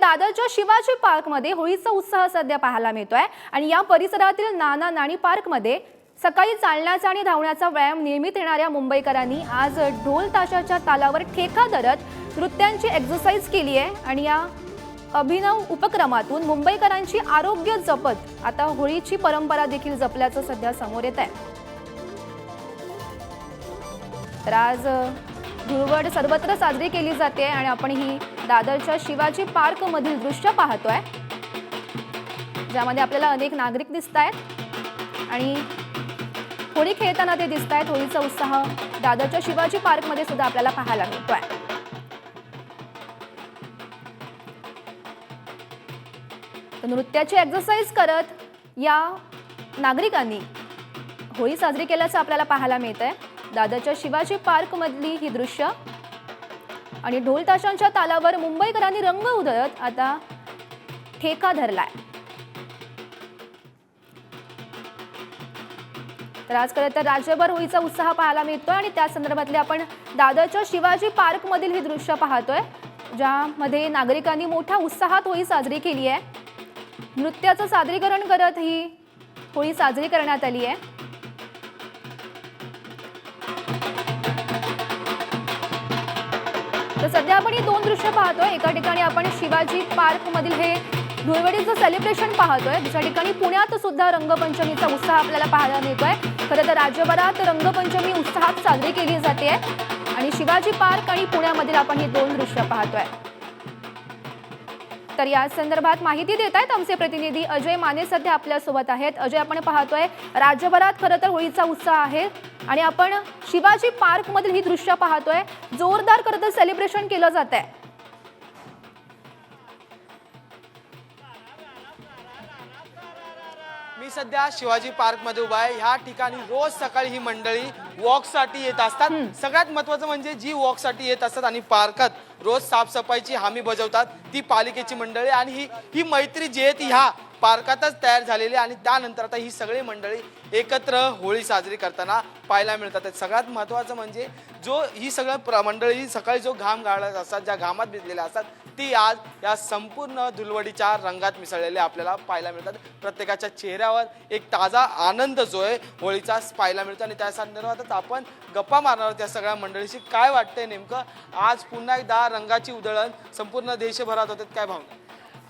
दादरच्या शिवाजी पार्कमध्ये होळीचा उत्साह सध्या पाहायला मिळतोय. आणि या परिसरातील नाना नाणी पार्कमध्ये सकाळी चालण्याचा आणि धावण्याचा व्यायाम नियमित येणाऱ्या मुंबईकरांनी आज ढोल ताशाच्या तालावर ठेका धरत नृत्यांची एक्सरसाइज केली आहे. आणि या अभिनव उपक्रमातून मुंबईकरांची आरोग्य जपत आता होळीची परंपरा देखील जपल्याचं सध्या समोर येत आहे तर आज धुळवड सर्वत्र साजरी केली जाते आणि आपण ही दादरच्या शिवाजी पार्क मधील दृश्य पाहतोय ज्यामध्ये आपल्याला अनेक नागरिक दिसत आहेत आणि होळी खेळताना ते दिसत आहेत होळीचा उत्साह दादरच्या शिवाजी पार्कमध्ये सुद्धा आपल्याला पाहायला मिळतोय. नृत्याची एक्झरसाइज करत या नागरिकांनी होळी साजरी केल्याचं आपल्याला पाहायला मिळत आहे दादरच्या शिवाजी पार्क मधली ही दृश्य आणि ढोल ताशांच्या तालावर मुंबईकरांनी रंग उधळत आता ठेका धरलाय. तर आज खरं तर राज्यभर होळीचा उत्साह पाहायला मिळतोय आणि त्या संदर्भातले आपण दादरच्या शिवाजी पार्क मधील ही दृश्य पाहतोय ज्यामध्ये नागरिकांनी मोठ्या उत्साहात होळी साजरी केली आहे. नृत्याचं सादरीकरण करत ही होळी साजरी करण्यात आली आहे. तर सध्या आपण ही दोन दृश्य पाहतोय. एका ठिकाणी आपण शिवाजी पार्क मधील हे धुळवडीचं सेलिब्रेशन पाहतोय. दुसऱ्या ठिकाणी पुण्यात सुद्धा रंगपंचमीचा उत्साह आपल्याला पाहायला मिळतोय. खरं तर राज्यभरात रंगपंचमी उत्साहात साजरी केली जाते. आणि शिवाजी पार्क आणि पुण्यामधील आपण ही दोन दृश्य पाहतोय. तर या संदर्भात माहिती देत आहेत आमचे प्रतिनिधी अजय माने सध्या आपल्यासोबत आहेत. अजय आपण पाहतोय राज्यभरात खरं तर होळीचा उत्साह आहे. आणि आपण शिवाजी पार्क मधील ही दृश्य पाहतोय. जोरदार खरं तर सेलिब्रेशन केलं जात आहे मी सध्या शिवाजी पार्कमध्ये उभा आहे. ह्या ठिकाणी रोज सकाळी ही मंडळी वॉकसाठी येत असतात. सगळ्यात महत्वाचं म्हणजे जी वॉकसाठी येत असतात आणि पार्कात रोज साफसफाईची हमी बजावतात ती पालिकेची मंडळी. आणि ही ही मैत्री जी आहे ती ह्या पार्कातच तयार झालेली आहे आणि त्यानंतर आता ही सगळी मंडळी एकत्र होळी साजरी करताना पाहायला मिळतात. सगळ्यात महत्त्वाचं म्हणजे जो ही सगळं प्र- मंडळी सकाळी जो घाम गाळत असतात ज्या घामात भिजलेल्या असतात ती आज या संपूर्ण धुलवडीच्या रंगात मिसळलेले आपल्याला पाहायला मिळतात. प्रत्येकाच्या चेहऱ्यावर एक ताजा आनंद जो आहे होळीचा पाहायला मिळतो आणि त्या संदर्भातच आपण गप्पा मारणार त्या सगळ्या मंडळीशी. काय वाटतंय नेमकं? आज पुन्हा एकदा रंगाची उधळण संपूर्ण देशभरात होते. काय भावना?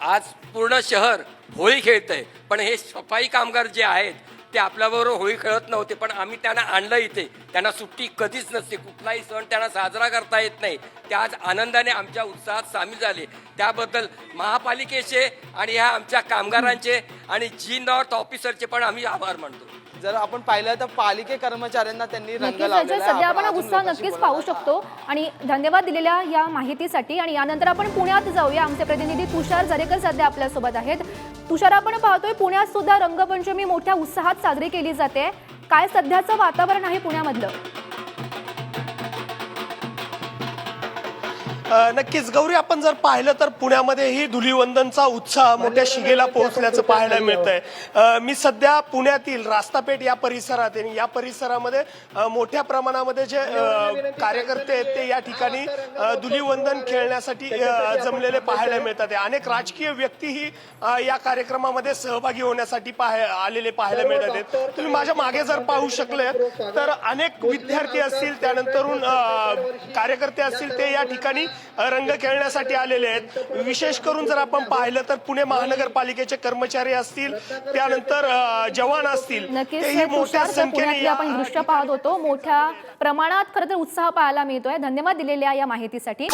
आज पूर्ण शहर होळी खेळतंय. पण हे सफाई कामगार जे आहेत ते आपल्याबरोबर होळी खेळत नव्हते पण आम्ही त्यांना आणलं इथे. त्यांना सुट्टी कधीच नसते कुठलाही सण त्यांना साजरा करता येत नाही. ते आज आनंदाने आमच्या उत्साहात सामील झाले. त्याबद्दल महापालिकेचे आणि ह्या आमच्या कामगारांचे आणि जी नॉर्थ ऑफिसरचे पण आम्ही आभार मानतो. जर आपण पाहिलं तर पालिके कर्मचाऱ्यांना त्यांनी रंग नक्कीच अजय लावलेला आहे. सध्या आपण अजून उत्साह लोकांशी नक्कीच पाहू आहोत. शकतो. आणि धन्यवाद दिलेल्या या माहितीसाठी. आणि यानंतर आपण पुण्यात जाऊया. आमचे प्रतिनिधी तुषार जरेकर सध्या आपल्यासोबत आहेत. तुषार आपण पाहतोय पुण्यात सुद्धा रंगपंचमी मोठ्या उत्साहात साजरी केली जाते. काय सध्याचं वातावरण आहे पुण्यामधलं? नक्कीच. गौरी आपण जर पाहिलं तर पुण्यामध्येही धुलीवंदनचा उत्साह मोठ्या शिगेला पोहोचल्याचं पाहायला मिळतंय. मी सध्या पुण्यातील रास्तापेठ या परिसरात आहे आणि या परिसरामध्ये मोठ्या प्रमाणामध्ये जे कार्यकर्ते आहेत ते या ठिकाणी धुलीवंदन खेळण्यासाठी जमलेले पाहायला मिळतात. अनेक राजकीय व्यक्तीही या कार्यक्रमामध्ये सहभागी होण्यासाठी पाहाय आलेले पाहायला मिळतात. आहेत. तुम्ही माझ्या मागे जर पाहू शकले तर अनेक विद्यार्थी असतील त्यानंतरून कार्यकर्ते असतील ते या ठिकाणी रंग खेळण्यासाठी आलेले आहेत. विशेष करून जर आपण पाहिलं तर पुणे महानगरपालिकेचे कर्मचारी असतील त्यानंतर जवान असतील तेही मोठ्या संख्येने आपण दृश्य पाहत होतो. मोठ्या प्रमाणात खरं तर उत्साह पाहायला मिळतोय. धन्यवाद दिलेल्या या माहितीसाठी.